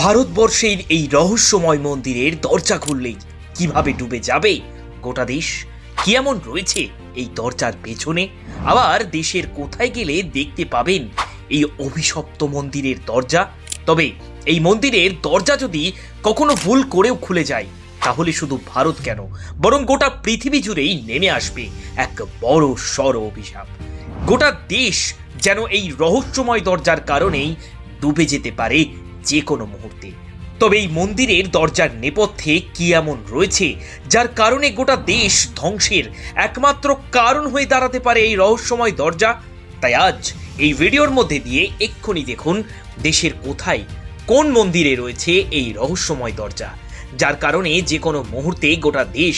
ভারতবর্ষের এই রহস্যময় মন্দিরের দরজা খুললেই কীভাবে ডুবে যাবে? গোটা দেশ কি এমন রয়েছে এই দরজার পেছনে? আবার দেশের কোথায় গেলে দেখতে পাবেন এই অভিশপ্ত মন্দিরের দরজা? তবে এই মন্দিরের দরজা যদি কখনো ভুল করেও খুলে যায়, তাহলে শুধু ভারত কেন? বরং গোটা পৃথিবী জুড়েই নেমে আসবে এক বড় সড় অভিশাপ। গোটা দেশ যেন এই রহস্যময় দরজার কারণেই ডুবে যেতে পারে যে কোনো মুহূর্তে। তবে এই মন্দিরের দরজার নেপথ্যে কি এমন রয়েছে, যার কারণে গোটা দেশ ধ্বংসের একমাত্র কারণ হয়ে দাঁড়াতে পারে এই রহস্যময় দরজা? তাই আজ এই ভিডিওর মধ্যে দিয়ে এক্ষুনি দেখুন দেশের কোথায় কোন মন্দিরে রয়েছে এই রহস্যময় দরজা, যার কারণে যে কোনো মুহূর্তে গোটা দেশ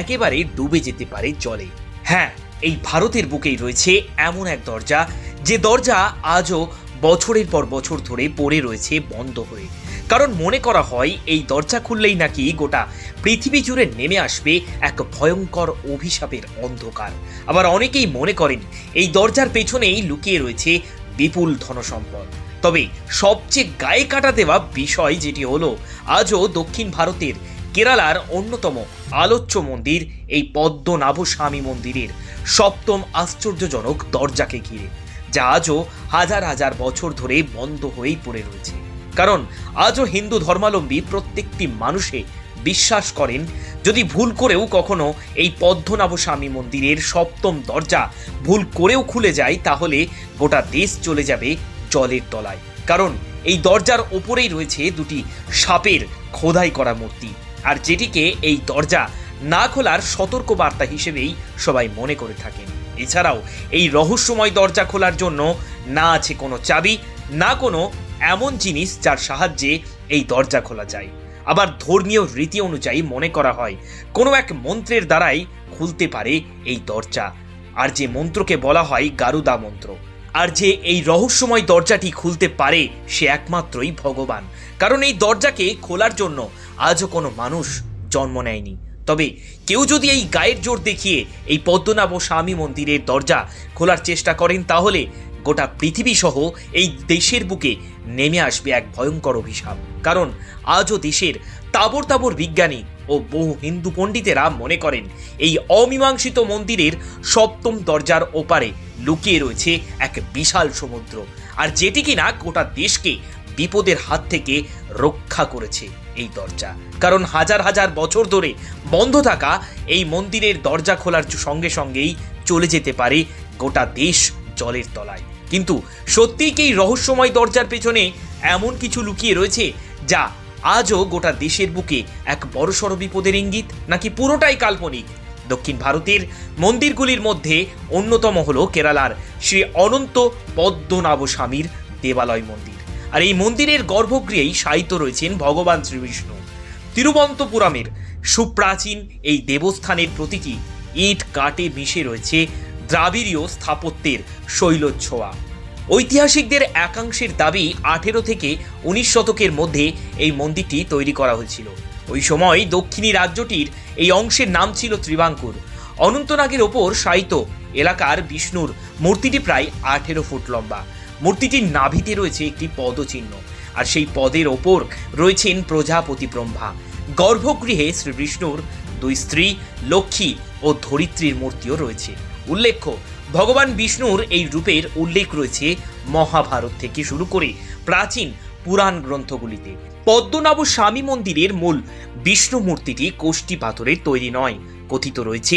একেবারে ডুবে যেতে পারে জলে। হ্যাঁ এই ভারতের বুকেই রয়েছে এমন এক দরজা, যে দরজা আজও বছরের পর বছর ধরে পড়ে রয়েছে বন্ধ হয়ে। কারণ মনে করা হয়, এই দরজা খুললেই নাকি গোটা পৃথিবী জুড়ে নেমে আসবে এক ভয়ঙ্কর অভিশাপের অন্ধকার। আবার অনেকেই মনে করেন, এই দরজার পেছনেই লুকিয়ে রয়েছে বিপুল ধনসম্পদ। তবে সবচেয়ে গায়ে কাটা দেওয়া বিষয় যেটি হলো, আজও দক্ষিণ ভারতের কেরালার অন্যতম আলোচ্য মন্দির, এই পদ্মনাভ স্বামী মন্দিরের সপ্তম আশ্চর্যজনক দরজাকে ঘিরে। যা আজও হাজার হাজার বছর ধরে বন্ধ হয়েই পড়ে রয়েছে। কারণ আজও হিন্দু ধর্মাবলম্বী প্রত্যেকটি মানুষে বিশ্বাস করেন, যদি ভুল করেও কখনো এই পদ্মনাভ স্বামী মন্দিরের সপ্তম দরজা ভুল করেও খুলে যায়, তাহলে গোটা দেশ চলে যাবে জলের তলায়। কারণ এই দরজার ওপরেই রয়েছে দুটি সাপের খোদাই করা মূর্তি, আর যেটিকে এই দরজা না খোলার সতর্ক বার্তা হিসেবেই সবাই মনে করে থাকেন। এছাড়াও এই রহস্যময় দরজা খোলার জন্য না আছে কোনো চাবি, না কোনো এমন জিনিস যার সাহায্যে এই দরজা খোলা যায়। আবার ধর্মীয় রীতি অনুযায়ী মনে করা হয়, কোনো এক মন্ত্রের দ্বারাই খুলতে পারে এই দরজা। আর যে মন্ত্রকে বলা হয় গারুদা মন্ত্র, আর যে এই রহস্যময় দরজাটি খুলতে পারে সে একমাত্রই ভগবান। কারণ এই দরজাকে খোলার জন্য আজও কোনো মানুষ জন্ম নেয়নি। তবে কেউ যদি এই গায়ের জোর দেখিয়ে এই পদ্মনাভ স্বামী মন্দিরের দরজা খোলার চেষ্টা করেন, তাহলে গোটা পৃথিবী সহ এই দেশের বুকে নেমে আসবে এক ভয়ঙ্কর অভিশাপ। কারণ আজও দেশের তাবর তাবর বিজ্ঞানী ও বহু হিন্দু পণ্ডিতেরা মনে করেন, এই অমীমাংসিত মন্দিরের সপ্তম দরজার ওপারে লুকিয়ে রয়েছে এক বিশাল সমুদ্র। আর যেটি কিনা গোটা দেশকে বিপদের হাত থেকে রক্ষা করেছে। এই দরজা। কারণ হাজার হাজার বছর ধরে বন্ধ থাকা এই মন্দিরের দরজা খোলার সঙ্গে সঙ্গেই চলে যেতে পারে গোটা দেশ জলের তলায়। কিন্তু সত্যিই কি রহস্যময় দরজার পেছনে এমন কিছু লুকিয়ে রয়েছে যা আজও গোটা দেশের বুকে এক বড়সড় বিপদের ইঙ্গিত, নাকি পুরোটাই কাল্পনিক? দক্ষিণ ভারতের মন্দিরগুলির মধ্যে অন্যতম হল কেরালার শ্রী অনন্ত পদ্মনাভ স্বামীর দেবালয় মন্দির। আর এই মন্দিরের গর্ভগৃহেই শায়িত রয়েছেন ভগবান শ্রীবিষ্ণু তিরুবন্তপুরমের সুপ্রাচীন এই দেবস্থানের প্রতিটি ইট কাটে মিশে রয়েছে দ্রাবিড়ীয় স্থাপত্যের শৈলচ্ছোয়া ঐতিহাসিকদের একাংশের দাবি আঠেরো থেকে উনিশ শতকের মধ্যে এই মন্দিরটি তৈরি করা হয়েছিল। ওই সময় দক্ষিণী রাজ্যটির এই অংশের নাম ছিল ত্রিবাঙ্কুর। অনন্তনাগের ওপর শায়িত এলাকার বিষ্ণুর মূর্তিটি প্রায় আঠেরো ফুট লম্বা। মূর্তিটির নাভিতে রয়েছে একটি পদচিহ্ন, আর সেই পদের ওপর রয়েছেন প্রজাপতি ব্রহ্মা। গর্ভগৃহে শ্রী বিষ্ণুর দুই স্ত্রী, লক্ষ্মী ও ধরিত্রীর মূর্তিও রয়েছে। উল্লেখ্য, ভগবান বিষ্ণুর এই রূপের উল্লেখ রয়েছে মহাভারত থেকে শুরু করে প্রাচীন পুরাণ গ্রন্থগুলিতে। পদ্মনাভ স্বামী মন্দিরের মূল বিষ্ণু মূর্তিটি কোষ্টি পাথরের তৈরি নয়। কথিত রয়েছে,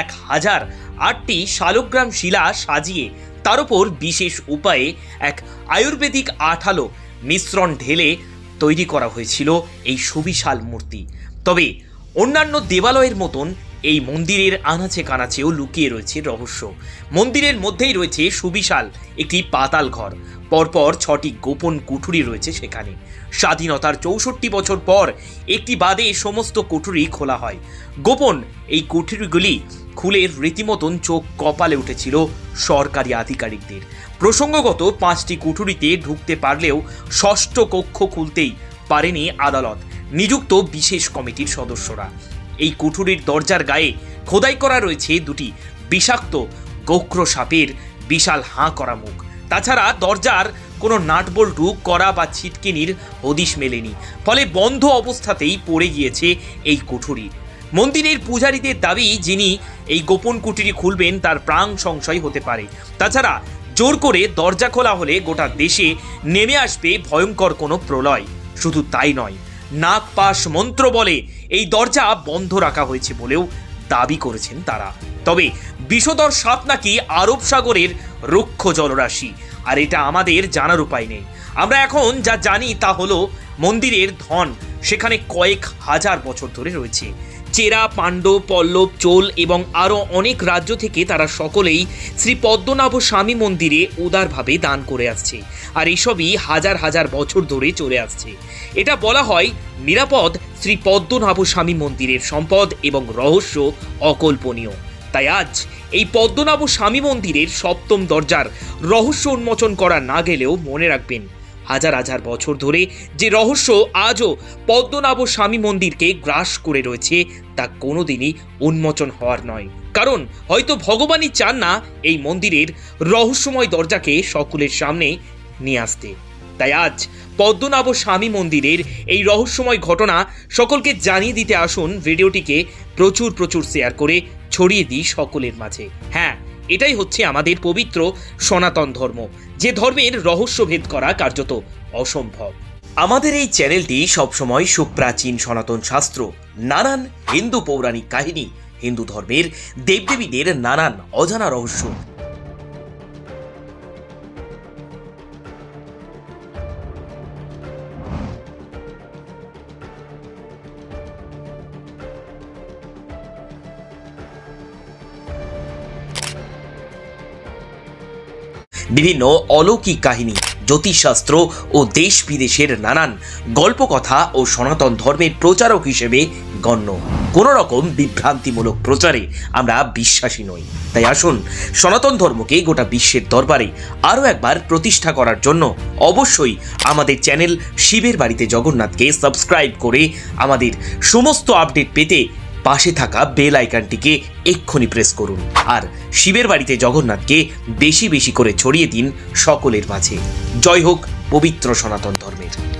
এক হাজার আটটি শালগ্রাম শিলা সাজিয়ে তার উপর বিশেষ উপায়ে এক আয়ুর্বেদিক আঠালো মিশ্রণ ঢেলে তৈরি করা হয়েছিল এই সুবিশাল মূর্তি। তবে অন্যান্য দেবালয়ের মতন এই মন্দিরের আনাচে কানাচেও লুকিয়ে রয়েছে রহস্য। মন্দিরের মধ্যেই রয়েছে সুবিশাল একটি পাতাল ঘর। পরপর ছটি গোপন কুঠুরি রয়েছে সেখানে। স্বাধীনতার চৌষট্টি বছর পর একটি বাদে সমস্ত কুঠুরি খোলা হয়। গোপন এই কুঠুরিগুলি খুলে রীতিমতন চোখ কপালে উঠেছিল সরকারি আধিকারিকদের। প্রসঙ্গগত পাঁচটি কুঠুরিতে ঢুকতে পারলেও ষষ্ঠ কক্ষ খুলতেই পারেনি আদালত, নিযুক্ত বিশেষ কমিটির সদস্যরা। এই কুঠুরির দরজার গায়ে খোদাই করা রয়েছে দুটি বিষাক্ত গোক্র সাপের বিশাল হাঁ করা মুখ। তাছাড়া দরজার কোনো নাটবল্টু করা বা ছিটকিনির হদিশ মেলেনি। ফলে বন্ধ অবস্থাতেই পড়ে গিয়েছে এই কুঠুরি। মন্দিরের পূজারীদের দাবি, যিনি এই গোপন কুটিরি খুলবেন, তার প্রাণ সংশয় হতে পারে। তাছাড়া, জোর করে দরজা খোলা হলে গোটা দেশে নেমে আসবে ভয়ঙ্কর কোনো প্রলয়। শুধু তাই নয় নাক পাশ মন্ত্র বলে এই দরজা বন্ধ রাখা হয়েছে বলেও দাবি করেছেন তারা। তবে বিষধর সাপ নাকি আরব সাগরের রুক্ষ জলরাশি, আর এটা আমাদের জানার উপায় নেই। আমরা এখন যা জানি তা হলো, মন্দিরের ধন সেখানে কয়েক হাজার বছর ধরে রয়েছে। চেরা, পাণ্ডব, পল্লব, চোল এবং আরও অনেক রাজ্য থেকে তারা সকলেই শ্রী পদ্মনাভ স্বামী মন্দিরে উদারভাবে দান করে আসছে। আর এসবই হাজার হাজার বছর ধরে চলে আসছে। এটা বলা হয় নিরাপদ শ্রী পদ্মনাভ স্বামী মন্দিরের সম্পদ এবং রহস্য অকল্পনীয়। তাই আজ এই পদ্মনাভ স্বামী মন্দিরের সপ্তম দরজার রহস্য উন্মোচন করা না গেলেও মনে রাখবেন হাজার হাজার বছর ধরে যে রহস্য আজও পদ্মনাভ স্বামী মন্দিরকে গ্রাস করে রয়েছে, তা কোনোদিনই উন্মোচন হওয়ার নয়। কারণ হয়তো ভগবানই চান না এই মন্দিরের রহস্যময় দরজাকে সকলের সামনে নিয়ে আসতে। তাই আজ পদ্মনাভ স্বামী মন্দিরের এই রহস্যময় ঘটনা সকলকে জানিয়ে দিতে আসুন, ভিডিওটিকে প্রচুর প্রচুর শেয়ার করে ছড়িয়ে দিই সকলের মাঝে। হ্যাঁ এটাই হচ্ছে আমাদের পবিত্র সনাতন ধর্ম। যে ধর্মের রহস্যভেদ করা কার্যত অসম্ভব। আমাদের এই চ্যানেলটি সবসময় সুপ্রাচীন সনাতন শাস্ত্র, নানান হিন্দু পৌরাণিক কাহিনী, হিন্দু ধর্মের দেবদেবীদের নানান অজানা রহস্য বিভিন্ন অলৌকিক কাহিনী, জ্যোতিষশাস্ত্র ও দেশ বিদেশের নানান গল্পকথা ও সনাতন ধর্মের প্রচারক হিসেবে গণ্য। কোনো রকম বিভ্রান্তিমূলক প্রচারে আমরা বিশ্বাসী নই। তাই আসুন, সনাতন ধর্মকে গোটা বিশ্বের দরবারে আরও একবার প্রতিষ্ঠা করার জন্য অবশ্যই আমাদের চ্যানেল শিবের বাড়িতে জগন্নাথকে সাবস্ক্রাইব করে আমাদের সমস্ত আপডেট পেতে পাশে থাকা বেল আইকনটিকে এক্ষুনি প্রেস করুন। আর শিবের বাড়িতে জগন্নাথকে বেশি বেশি করে ছড়িয়ে দিন সকলের মাঝে। জয় হোক পবিত্র সনাতন ধর্মের।